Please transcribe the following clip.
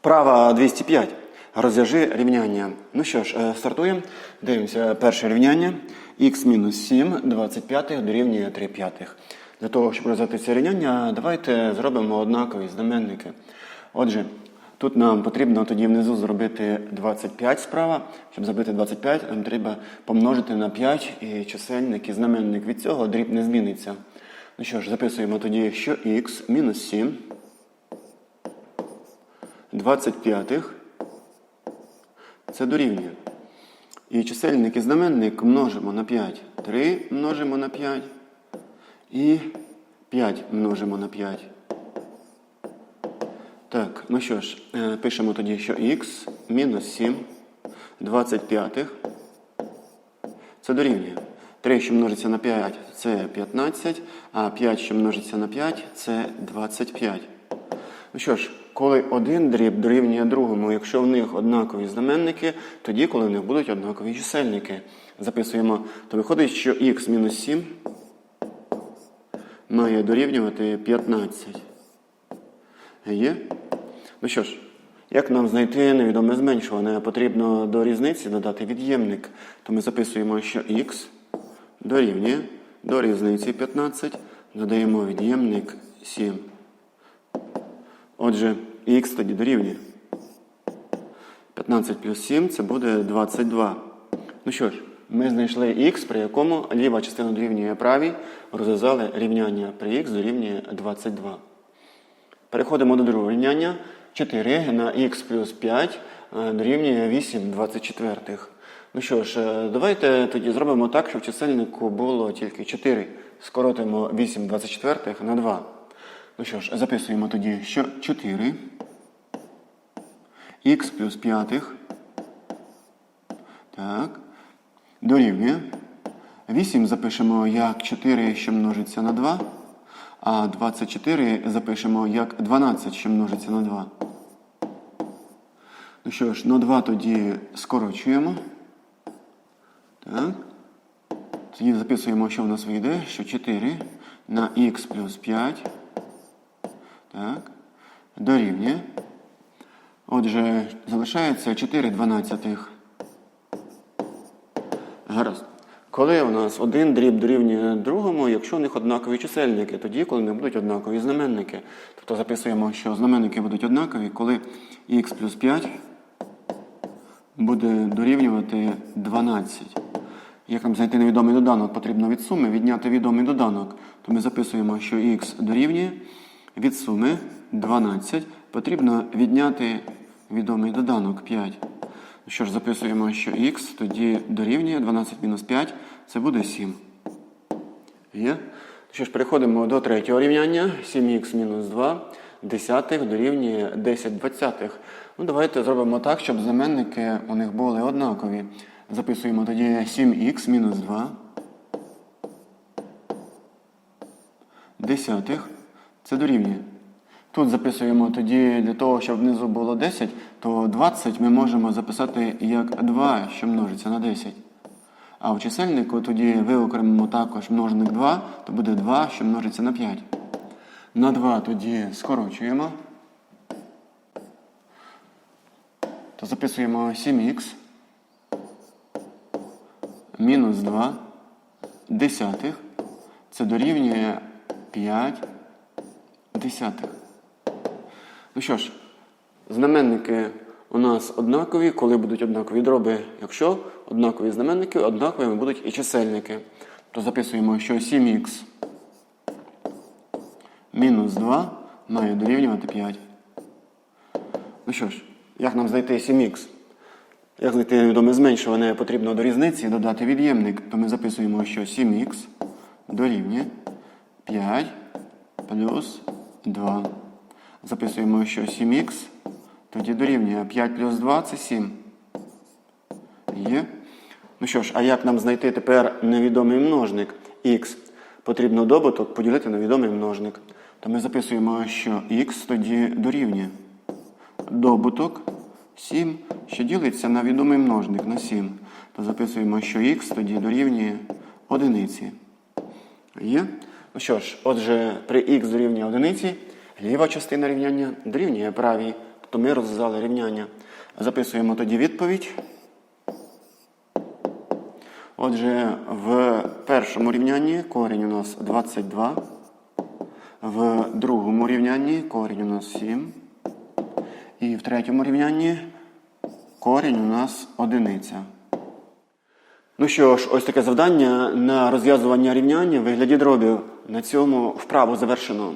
Вправа 205. Розв'яжи рівняння. Ну що ж, е, стартуємо. Дивимося перше рівняння. х мінус 7 25 дорівнює 3 п'ятих. Для того, щоб розв'язати це рівняння, давайте зробимо однакові знаменники. Отже, тут нам потрібно тоді внизу зробити 25 справа. Щоб зробити 25, нам треба помножити на 5 і чисельник і знаменник. Від цього дріб не зміниться. Ну що ж, записуємо тоді, що х мінус 7 25 це дорівнює. І чисельник і знаменник множимо на 5. 3 множимо на 5. І 5 множимо на 5. Так, ну що ж, е, пишемо тоді, що х мінус 7 25 це дорівнює. 3, що множиться на 5, це 15, а 5, що множиться на 5, це 25. Ну що ж, коли один дріб дорівнює другому, якщо в них однакові знаменники, тоді, коли в них будуть однакові чисельники. Записуємо, то виходить, що х мінус 7 має дорівнювати 15. Є? Ну що ж, як нам знайти невідоме зменшуване? Потрібно до різниці додати від'ємник. То ми записуємо, що х дорівнює до різниці 15, додаємо від'ємник 7. Отже, х тоді дорівнює. 15 плюс 7 це буде 22. Ну що ж, ми знайшли х, при якому ліва частина дорівнює правій, розв'язали рівняння при х дорівнює 22. Переходимо до другого рівняння. 4 на х плюс 5 е, дорівнює 8 24. Ну що ж, е, давайте тоді зробимо так, щоб в чисельнику було тільки 4. Скоротимо 8 24 на 2. Ну що ж, записуємо тоді, що 4 х плюс 5 так, дорівнює. 8 запишемо як 4, що множиться на 2, а 24 запишемо як 12, що множиться на 2. Ну що ж, на 2 тоді скорочуємо. Так. Тоді записуємо, що в нас вийде, що 4 на х плюс 5. Так. Дорівнює. Отже, залишається 4 дванадцятих. Гаразд. Коли у нас один дріб дорівнює другому, якщо у них однакові чисельники, тоді, коли не будуть однакові знаменники. Тобто записуємо, що знаменники будуть однакові, коли х плюс 5 буде дорівнювати 12. Як нам знайти невідомий доданок, потрібно від суми відняти відомий доданок. То ми записуємо, що х дорівнює від суми 12. Потрібно відняти відомий доданок 5. Ну Що ж, записуємо, що х тоді дорівнює 12 мінус 5, це буде 7. Є? Що ж, переходимо до третього рівняння. 7х мінус 2 десятих дорівнює 10 двадцятих. Ну, давайте зробимо так, щоб знаменники у них були однакові. Записуємо тоді 7х мінус 2 десятих. Це дорівнює. Тут записуємо тоді для того, щоб внизу було 10, то 20 ми можемо записати як 2, що множиться на 10. А в чисельнику тоді виокремимо також множник 2, то буде 2, що множиться на 5. На 2 тоді скорочуємо. То записуємо 7х мінус 2 десятих. Це дорівнює 5 десятих. Ну що ж, знаменники у нас однакові, коли будуть однакові дроби. Якщо однакові знаменники, однаковими будуть і чисельники. То записуємо, що 7х мінус 2 має дорівнювати 5. Ну що ж, як нам знайти 7х? Як знайти невідоме зменшуване, потрібно до різниці додати від'ємник. То ми записуємо, що 7х дорівнює 5 плюс 2. Записуємо, що 7х тоді дорівнює 5 плюс 2 це 7. Є. Ну що ж, а як нам знайти тепер невідомий множник х? Потрібно добуток поділити на відомий множник. То ми записуємо, що х тоді дорівнює добуток 7, що ділиться на відомий множник на 7. То записуємо, що х тоді дорівнює одиниці. Є? Ну що ж, отже, при х дорівнює одиниці, ліва частина рівняння дорівнює правій. Тобто ми розв'язали рівняння. Записуємо тоді відповідь. Отже, в першому рівнянні корінь у нас 22. В другому рівнянні корінь у нас 7. І в третьому рівнянні корінь у нас одиниця. Ну що ж, ось таке завдання на розв'язування рівняння в вигляді дробів. На цьому вправу завершено.